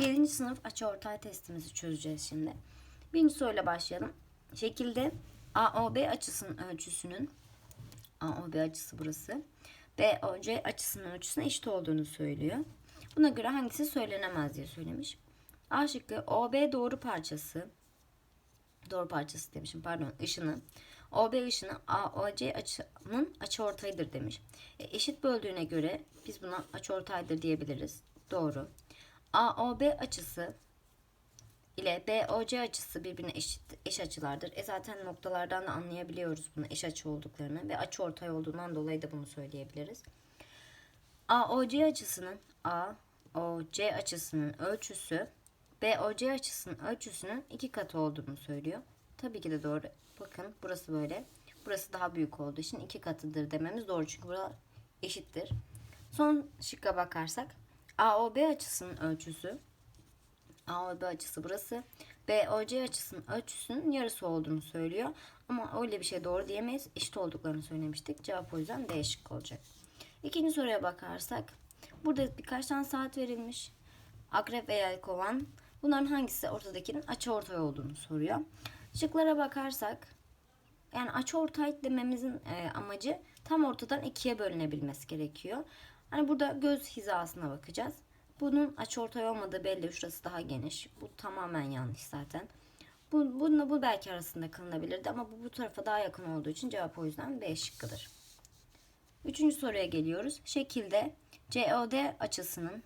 7. sınıf açıortay testimizi çözeceğiz şimdi. Birinci soruyla başlayalım. Şekilde AOB açısının ölçüsünün AOB açısı burası. BOC açısının ölçüsüne eşit olduğunu söylüyor. Buna göre hangisi söylenemez diye söylemiş. A şıkkı OB doğru parçası doğru parçası demişim pardon ışını OB ışını AOC açının açıortayıdır demiş. E, eşit böldüğüne göre biz buna açıortaydır diyebiliriz. Doğru. AOB açısı ile BOC açısı birbirine eşit eş açılardır. E zaten noktalardan da anlayabiliyoruz bunu eş açı olduklarını ve açı ortay olduğundan dolayı da bunu söyleyebiliriz. AOC açısının AOC açısının ölçüsü BOC açısının ölçüsünün iki katı olduğunu söylüyor. Tabii ki de doğru. Bakın burası böyle. Burası daha büyük olduğu için iki katıdır dememiz doğru. Çünkü burada eşittir. Son şıkka bakarsak AOB açısının ölçüsü AOB açısı burası. BOC açısının ölçüsünün yarısı olduğunu söylüyor. Ama öyle bir şey doğru diyemeyiz. Eşit olduklarını söylemiştik. Cevap o yüzden D şıkkı olacak. İkinci soruya bakarsak. Burada birkaç tane saat verilmiş. Akrep veya kovan. Bunların hangisi ortadakinin açıortay olduğunu soruyor. Şıklara bakarsak yani açıortay dememizin e, amacı tam ortadan ikiye bölünebilmesi gerekiyor. Hani burada göz hizasına bakacağız. Bunun açıortay olmadığı belli. Şurası daha geniş. Bu tamamen yanlış zaten. Bu, bununla bu belki arasında kılınabilirdi ama bu bu tarafa daha yakın olduğu için cevap o yüzden B şıkkıdır. Üçüncü soruya geliyoruz. Şekilde COD açısının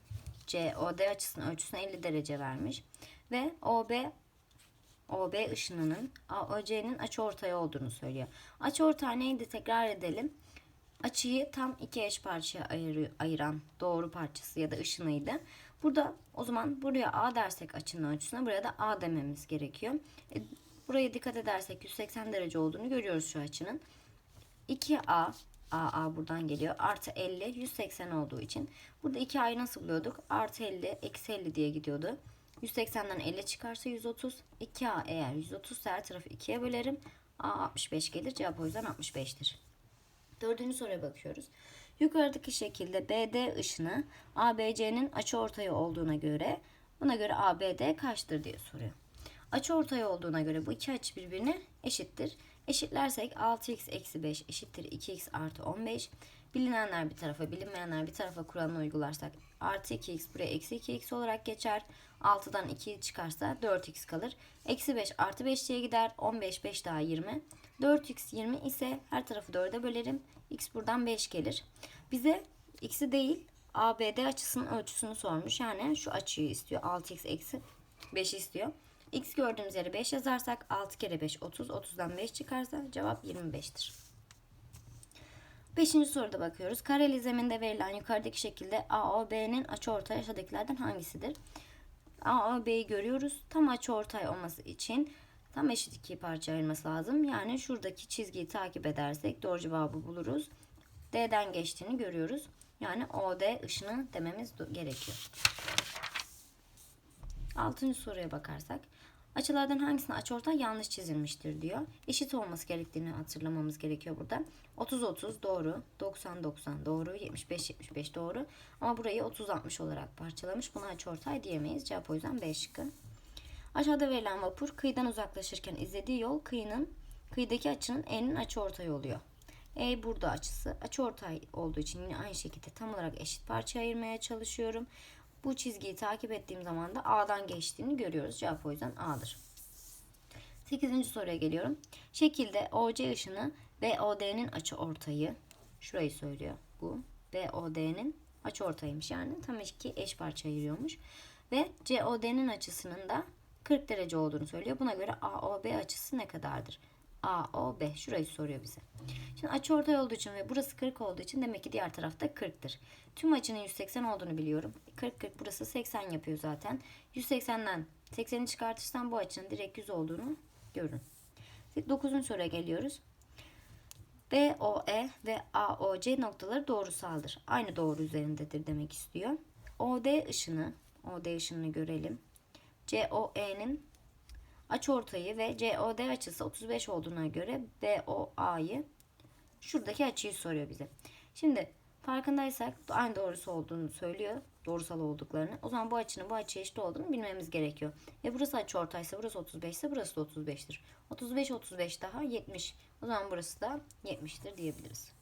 COD açısının ölçüsüne 50 derece vermiş ve OB OB ışınının AOC'nin açıortay olduğunu söylüyor. Açıortay neydi tekrar edelim. Açıyı tam iki eş parçaya ayırı, ayıran doğru parçası ya da ışınıydı. Burada o zaman buraya A dersek açının ölçüsüne buraya da A dememiz gerekiyor. E, buraya dikkat edersek 180 derece olduğunu görüyoruz şu açının. 2A AA buradan geliyor. Artı 50 180 olduğu için. Burada 2A'yı nasıl buluyorduk? Artı 50 eksi 50 diye gidiyordu. 180'den 50 çıkarsa 130. 2A eğer 130 her tarafı 2'ye bölerim. A 65 gelir. Cevap o yüzden 65'tir. Dördüncü soruya bakıyoruz. Yukarıdaki şekilde BD ışını ABC'nin açıortayı olduğuna göre buna göre ABD kaçtır diye soruyor. Açıortay olduğuna göre bu iki açı birbirine eşittir. Eşitlersek 6x eksi 5 eşittir 2x artı 15. Bilinenler bir tarafa bilinmeyenler bir tarafa kuralını uygularsak artı 2x buraya eksi 2x olarak geçer. 6'dan 2 çıkarsa 4x kalır. Eksi 5 artı 5 diye gider. 15 5 daha 20. 4x 20 ise her tarafı 4'e bölerim. x buradan 5 gelir. Bize x'i değil ABD açısının ölçüsünü sormuş. Yani şu açıyı istiyor. 6x eksi 5 istiyor. X gördüğümüz yere 5 yazarsak 6 kere 5 30. 30'dan 5 çıkarsa cevap 25'tir. Beşinci soruda bakıyoruz. Kareli zeminde verilen yukarıdaki şekilde AOB'nin açıortay aşağıdakilerden hangisidir? AOB'yi görüyoruz. Tam açıortay olması için tam eşit iki parça ayırması lazım. Yani şuradaki çizgiyi takip edersek doğru cevabı buluruz. D'den geçtiğini görüyoruz. Yani OD ışını dememiz gerekiyor. Altıncı soruya bakarsak. Açılardan hangisine açıortay yanlış çizilmiştir diyor. Eşit olması gerektiğini hatırlamamız gerekiyor burada. 30-30 doğru, 90-90 doğru, 75-75 doğru. Ama burayı 30-60 olarak parçalamış. Buna açıortay diyemeyiz. Cevap o yüzden B şıkkı. Aşağıda verilen vapur kıyıdan uzaklaşırken izlediği yol kıyının kıyıdaki açının E'nin açıortay oluyor. E burada açısı. Açıortay olduğu için yine aynı şekilde tam olarak eşit parçaya ayırmaya çalışıyorum. Bu çizgiyi takip ettiğim zaman da A'dan geçtiğini görüyoruz. Cevap o yüzden A'dır. 8. soruya geliyorum. Şekilde OC ışını BOD'nin açı ortayı. Şurayı söylüyor bu. BOD'nin açı ortayıymış. Yani tam iki eş parça ayırıyormuş. Ve COD'nin açısının da 40 derece olduğunu söylüyor. Buna göre AOB açısı ne kadardır? AOB. Şurayı soruyor bize. Şimdi açı ortay olduğu için ve burası 40 olduğu için demek ki diğer tarafta 40'tır. Tüm açının 180 olduğunu biliyorum. 40 40 burası 80 yapıyor zaten. 180'den 80'i çıkartırsam bu açının direkt 100 olduğunu görün. 9. soruya geliyoruz. BOE ve AOC noktaları doğrusaldır. Aynı doğru üzerindedir demek istiyor. OD ışını, OD ışınını görelim. COE'nin açıortayı ve COD açısı 35 olduğuna göre BOA'yı şuradaki açıyı soruyor bize. Şimdi farkındaysak aynı doğrusu olduğunu söylüyor. Doğrusal olduklarını. O zaman bu açının bu açıya eşit olduğunu bilmemiz gerekiyor. Ve burası açı ortaysa burası 35 ise burası da 35'tir. 35 35 daha 70. O zaman burası da 70'tir diyebiliriz.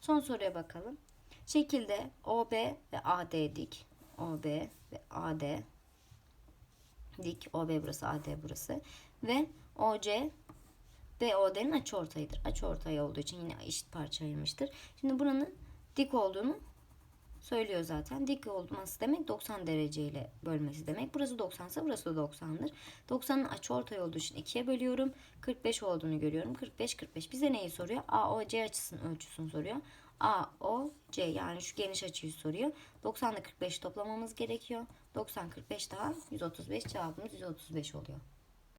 Son soruya bakalım. Şekilde OB ve AD dik. OB ve AD dik. OB burası, AD burası. Ve OC ve OD'nin açıortayıdır. Açıortay olduğu için yine eşit parça ayırmıştır. Şimdi buranın dik olduğunu söylüyor zaten. Dik olması demek 90 dereceyle bölmesi demek. Burası 90 ise burası da 90'dır. 90'ın açıortay olduğu için 2'ye bölüyorum. 45 olduğunu görüyorum. 45 45. Bize neyi soruyor? AOC açısının ölçüsünü soruyor. AOC yani şu geniş açıyı soruyor. 90 ile 45 toplamamız gerekiyor. 90 45 daha 135 cevabımız 135 oluyor.